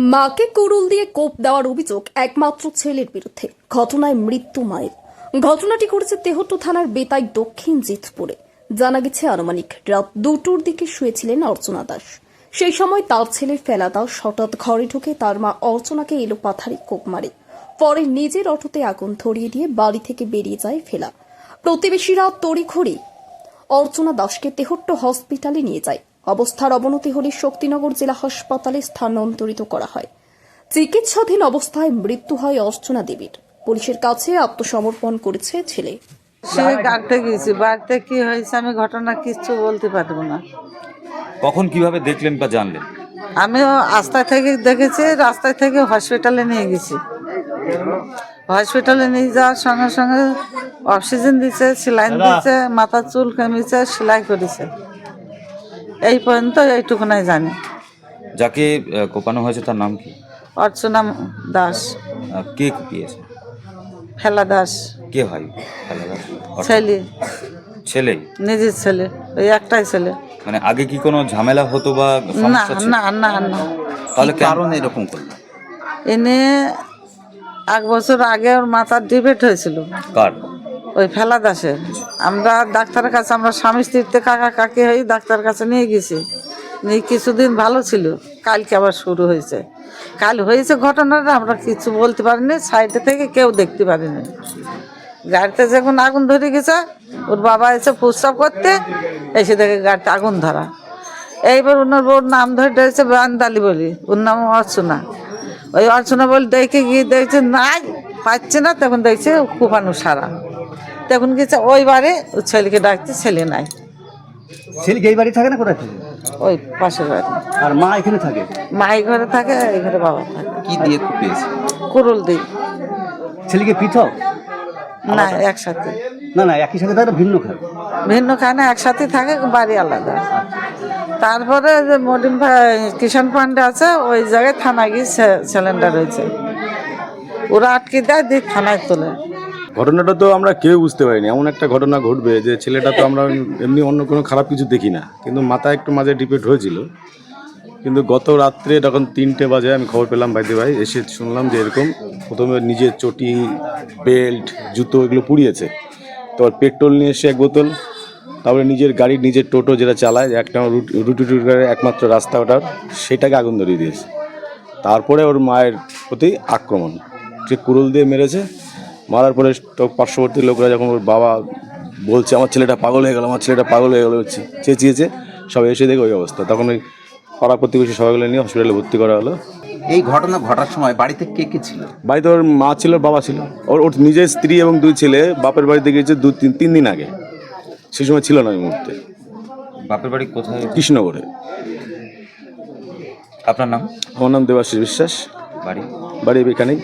মাকে কুরুল দিয়ে কোপ দেওয়ার অভিযোগ একমাত্র ছেলের বিরুদ্ধে। ঘটনায় মৃত্যু মায়ের। ঘটনাটি ঘটেছে তেহট্ট থানার বেতাই দক্ষিণ জিতপুরে। জানা গেছে, আনুমানিক রাত দুটোর দিকে শুয়েছিলেন অর্চনা দাস। সেই সময় তার ছেলে ফেলা দাস হঠাৎ ঘরে ঢুকে তার মা অর্চনাকে এলো পাথারি কোপ মারে। পরে নিজের অটোতে আগুন ধরিয়ে দিয়ে বাড়ি থেকে বেরিয়ে যায় ফেলা। প্রতিবেশীরা তড়িঘড়ি অর্চনা দাসকে তেহট্ট হসপিটালে নিয়ে যায়। অবস্থার অবনতি হলে শক্তিনগর জেলা হাসপাতালে স্থানান্তরিত করা হয়। চিকিৎসাধীন অবস্থায় মৃত্যু হয় অর্চনা দেবীর। পুলিশের কাছে আত্মসমর্পণ করেছে ছেলে। সে ডাকতে গেছি বাড়িতে কি হয়েছে আমি ঘটনা কিচ্ছু বলতে পারব না। কখন কীভাবে দেখলেন বা জানলেন? আমিও রাস্তা থেকে দেখেছি রাস্তা থেকে হসপিটালে নিয়ে গেছি। হসপিটালে নিয়ে যাওয়ার সঙ্গে সঙ্গে অক্সিজেন দিছে সেলাইন দিচ্ছে মাথার চুল কেমিছে সেলাই করেছে। এই পর্যন্ত এইটুকুনাই জানি। যাকে কোপানো হয়েছে তার নাম কি? অর্চনা দাস। আহ, কে কুপিয়েছে? ফেলা দাস। কে হয় খালেদার? ছেলে। ছেলে? নিজের ছেলে ওই একটাই ছেলে। মানে আগে কি কোনো ঝামেলা হতো বা না সমস্যা ছিল? না না না তাহলে কারণ এরকম করল? এনে এক বছর আগে ওর মাথার ডিবেট হয়েছিল। কার? ওই ফেলা দাসের আমরা ডাক্তারের কাছে, আমরা স্বামী স্ত্রীতে কাকা কাকি হয়ে ডাক্তারের কাছে নিয়ে গেছি। নিয়ে কিছুদিন ভালো ছিল। কালকে আবার শুরু হয়েছে। কাল হয়েছে ঘটনাটা, আমরা কিছু বলতে পারিনি সাইডে থেকে কেউ দেখতে পারিনি। গাড়িতে যখন আগুন ধরে গেছে, ওর বাবা এসে প্রস্রাব করতে, এসে দেখে গাড়িতে আগুন ধরা। এইবার ওনার বউর নাম ধরে ডেকেছে বান্দালি বলি। ওর নাম অর্চনা। ওই অর্চনা বলে, দেখে গিয়ে দেখছে নাই, পাচ্ছে না? তখন দেখছে কুপানো সারা। তখন গেছে ওই বারে ওর ছেলেকে ডাকছে ছেলে নাই। ছেলেকে এই বাড়ি থাকে না কোথায় থাকে? ওই পাশের বাড়ি। আর মা এখানে থাকে? মাই ঘরে থাকে এই ঘরে বাবা থাকে। কি দিয়ে কুপিয়েছে কুরুল দিই ছেলেকে পৃথক? না একসাথে। না না একই সাথে থাকে ভিন্ন খায়? ভিন্ন খানে একসাথে থাকে বাড়ি আলাদা। তারপরে যে মডিম কিষান পান্ডে আছে ওই জায়গায় থানায় গিয়ে সিলিন্ডার হয়েছে। ওরা আটকে দেয় দিয়ে থানায় তোলে। ঘটনাটা তো আমরা কেউ বুঝতে পারিনি। এমন একটা ঘটনা ঘটবে যে ছেলেটা তো আমরা এমনি অন্য কোনো খারাপ কিছু দেখি না। কিন্তু মাথায় একটু মাঝে ডিপেট হয়েছিল। কিন্তু গত রাত্রে যখন তিনটে বাজে আমি খবর পেলাম ভাইতে ভাই এসে শুনলাম যে এরকম প্রথমে নিজের চটি, বেল্ট, জুতো এগুলো পুড়িয়েছে। তারপর পেট্রোল নিয়ে এসে এক বোতল, তারপরে নিজের গাড়ির নিজের টোটো যেটা চালায়, একটা রুটি টুটির একমাত্র রাস্তা ওটার, সেটাকে আগুন ধরিয়ে দিয়েছে। তারপরে ওর মায়ের প্রতি আক্রমণ। সে কুরুল দিয়ে মেরেছে মারার পরে তো পার্শ্ববর্তী লোকরা যখন ওর বাবা বলছে আমার ছেলেটা পাগল হয়ে গেল আমার ছেলেটা পাগল হয়ে গেল হচ্ছে চেঁচিয়েছে সব এসে দেখে ওই অবস্থা। তখন ওই পাড়া প্রতিবেশী সবাইগুলো নিয়ে হসপিটালে ভর্তি করা হলো। এই ঘটনা ঘটার সময় বাড়িতে কে কে ছিল? বাড়িতে ওর মা ছিল বাবা ছিল। ওর ওর নিজের স্ত্রী এবং দুই ছেলে বাপের বাড়িতে গিয়েছে দু তিন তিন দিন আগে। সেই সময় ছিল না ওই মুহূর্তে। বাপের বাড়ি কোথায়? কৃষ্ণগড়ে আপনার নাম? আমার নাম দেবাশিস বিশ্বাস। বাড়ি? বাড়ি এখানেই।